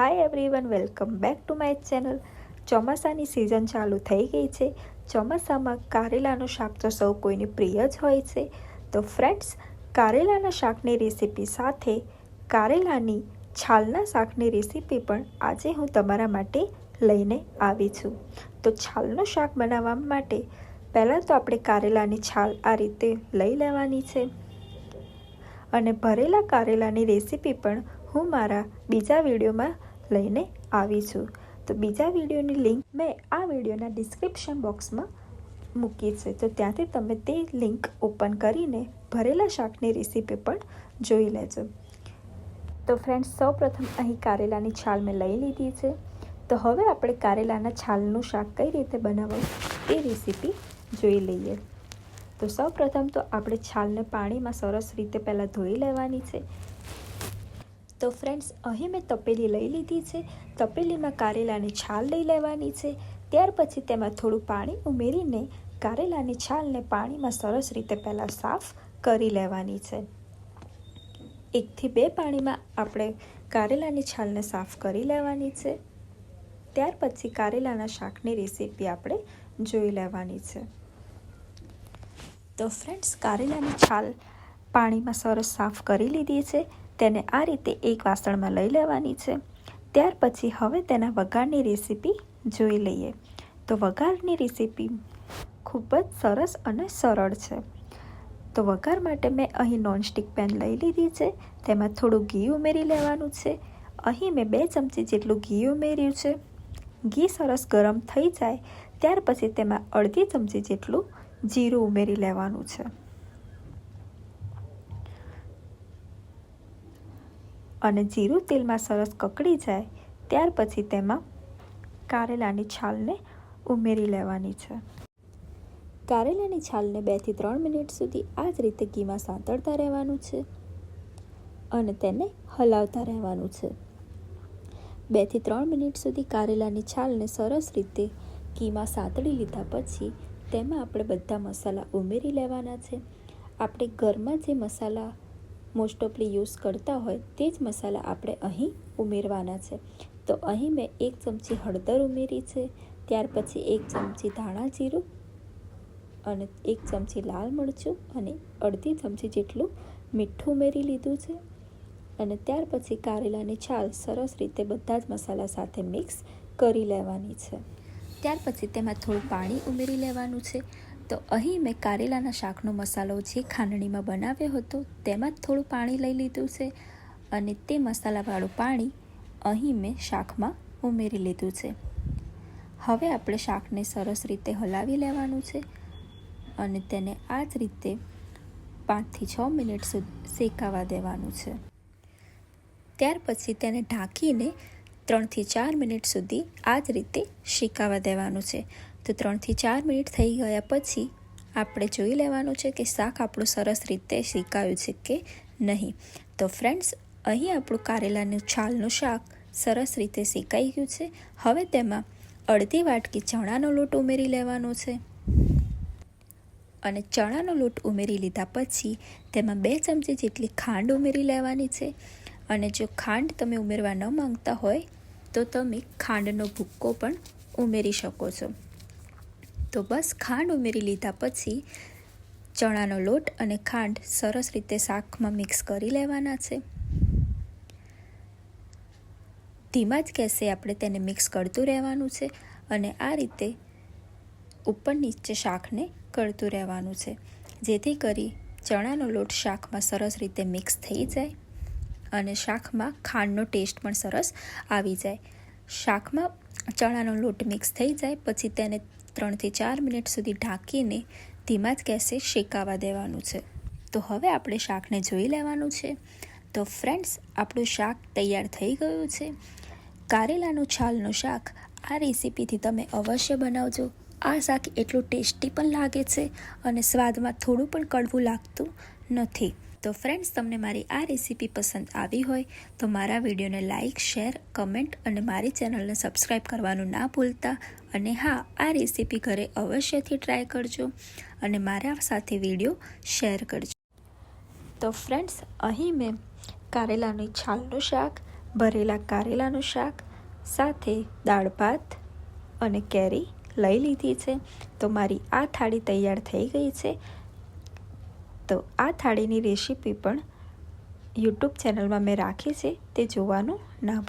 Hi everyone welcome back to my channel ચોમાસાની season ચાલુ થઈ ગઈ છે. ચોમાસામાં કારેલાનું શાક તો સૌ કોઈને પ્રિય જ હોય છે. તો ફ્રેન્ડ્સ કારેલાના શાકની રેસીપી સાથે કારેલાની છાલના શાકની રેસીપી પણ આજે હું તમારા માટે લઈને આવી છું. તો છાલનું શાક બનાવવા માટે પહેલાં તો આપણે કારેલાની છાલ આ રીતે લઈ લેવાની છે. અને ભરેલા કારેલાની રેસીપી પણ હું મારા બીજા વિડીયોમાં લઈને આવી છું. તો બીજા વિડીયોની લિંક મેં આ વિડીયોના ડિસ્ક્રિપ્શન બોક્સમાં મૂકી છે. તો ત્યાંથી તમે તે લિંક ઓપન કરીને ભરેલા શાકની રેસીપી પણ જોઈ લેજો. તો ફ્રેન્ડ્સ, સૌપ્રથમ અહીં કારેલાની છાલ મેં લઈ લીધી છે. તો હવે આપણે કારેલાના છાલનું શાક કઈ રીતે બનાવવું એ રેસીપી જોઈ લઈએ. તો સૌપ્રથમ તો આપણે છાલને પાણીમાં સરસ રીતે પહેલાં ધોઈ લેવાની છે. તો ફ્રેન્ડ્સ અહીં મેં તપેલી લઈ લીધી છે. તપેલીમાં કારેલાની છાલ લઈ લેવાની છે. ત્યાર પછી તેમાં થોડું પાણી ઉમેરીને કારેલાની છાલને પાણીમાં સરસ રીતે પહેલાં સાફ કરી લેવાની છે. એકથી બે પાણીમાં આપણે કારેલાની છાલને સાફ કરી લેવાની છે. ત્યાર પછી કારેલાના શાકની રેસીપી આપણે જોઈ લેવાની છે. તો ફ્રેન્ડ્સ કારેલાની છાલ પાણીમાં સરસ સાફ કરી લીધી છે. તેને આ રીતે એક વાસણમાં લઈ લેવાની છે. ત્યાર પછી હવે તેના વઘારની રેસીપી જોઈ લઈએ. તો વઘારની રેસીપી ખૂબ જ સરસ અને સરળ છે. તો વઘાર માટે મેં અહીં નોનસ્ટિક પેન લઈ લીધી છે. તેમાં થોડું ઘી ઉમેરી લેવાનું છે. અહીં મેં બે ચમચી જેટલું ઘી ઉમેર્યું છે. ઘી સરસ ગરમ થઈ જાય. ત્યાર પછી તેમાં અડધી ચમચી જેટલું જીરું ઉમેરી લેવાનું છે. અને જીરું તેલમાં સરસ કકડી જાય, ત્યાર પછી તેમાં કારેલાની છાલને ઉમેરી લેવાની છે. કારેલાની છાલને બેથી ત્રણ મિનિટ સુધી આ જ રીતે ઘીમાં સાંતળતા રહેવાનું છે અને તેને હલાવતા રહેવાનું છે. બેથી ત્રણ મિનિટ સુધી કારેલાની છાલને સરસ રીતે ઘીમાં સાંતળી લીધા પછી તેમાં આપણે બધા મસાલા ઉમેરી લેવાના છે. આપણે ઘરમાં જે મસાલા મોસ્ટ ઓફલી યુઝ કરતા હોય તે જ મસાલા આપણે અહીં ઉમેરવાના છે. તો અહીં મેં એક ચમચી હળદર ઉમેરી છે, ત્યાર પછી એક ચમચી ધાણા જીરું અને એક ચમચી લાલ મરચું અને અડધી ચમચી જેટલું મીઠું ઉમેરી લીધું છે. અને ત્યાર પછી કારેલાની છાલ સરસ રીતે બધા જ મસાલા સાથે મિક્સ કરી લેવાની છે. ત્યાર પછી તેમાં થોડું પાણી ઉમેરી લેવાનું છે. તો અહીં મેં કારેલાના શાકનો મસાલો જે ખાંડણીમાં બનાવ્યો હતો તેમાં જ થોડું પાણી લઈ લીધું છે અને તે મસાલાવાળું પાણી અહીં મેં શાકમાં ઉમેરી લીધું છે. હવે આપણે શાકને સરસ રીતે હલાવી લેવાનું છે અને તેને આ જ રીતે પાંચથી છ મિનિટ સુધી શેકાવા દેવાનું છે. ત્યાર પછી તેને ઢાંકીને ત્રણથી ચાર મિનિટ સુધી આ જ રીતે શેકાવા દેવાનું છે. તો ત્રણથી ચાર મિનિટ થઈ ગયા પછી આપણે જોઈ લેવાનું છે કે શાક આપણું સરસ રીતે શેકાયું છે કે નહીં. તો ફ્રેન્ડ્સ, અહીં આપણું કારેલાનું છાલનું શાક સરસ રીતે શેકાઈ ગયું છે. હવે તેમાં અડધી વાટકી ચણાનો લોટ ઉમેરી લેવાનો છે. અને ચણાનો લોટ ઉમેરી લીધા પછી તેમાં બે ચમચી જેટલી ખાંડ ઉમેરી લેવાની છે. અને જો ખાંડ તમે ઉમેરવા ન માંગતા હોય તો તમે ખાંડનો ભૂક્કો પણ ઉમેરી શકો છો. તો બસ ખાંડ ઉમેરી લીધા પછી ચણાનો લોટ અને ખાંડ સરસ રીતે શાકમાં મિક્સ કરી લેવાના છે. ધીમા જ ગેસે આપણે તેને મિક્સ કરતું રહેવાનું છે અને આ રીતે ઉપર નીચે શાકને કરતું રહેવાનું છે. જેથી કરી ચણાનો લોટ શાકમાં સરસ રીતે મિક્સ થઈ જાય અને શાકમાં ખાંડનો ટેસ્ટ પણ સરસ આવી જાય. શાકમાં ચણાનો લોટ મિક્સ થઈ જાય, પછી તેને ત્રણથી ચાર મિનિટ સુધી ઢાંકીને ધીમા જ ગેસે શેકાવા દેવાનું છે. તો હવે આપણે શાકને જોઈ લેવાનું છે. તો ફ્રેન્ડ્સ આપણું શાક તૈયાર થઈ ગયું છે. કારેલાનું છાલનું શાક આ રેસીપીથી તમે અવશ્ય બનાવજો. આ શાક એટલું ટેસ્ટી પણ લાગે છે અને સ્વાદમાં થોડું પણ કડવું લાગતું નથી. તો ફ્રેન્ડ્સ તમને મારી આ રેસીપી પસંદ આવી હોય, તો મારા વિડીયોને લાઇક શેર કમેન્ટ અને મારી ચેનલને સબસ્ક્રાઈબ કરવાનું ના ભૂલતા. અને હા, આ રેસીપી ઘરે અવશ્યથી ટ્રાય કરજો અને મારા સાથે વીડિયો શેર કરજો. તો ફ્રેન્ડ્સ અહીં મેં કારેલાની છાલનું શાક, ભરેલા કારેલાનું શાક, સાથે દાળ ભાત અને કેરી લઈ લીધી છે. તો મારી આ થાળી તૈયાર થઈ ગઈ છે. તો આ થાળીની રેસીપી પણ યુટ્યુબ ચેનલમાં મેં રાખી છે તે જોવાનું ના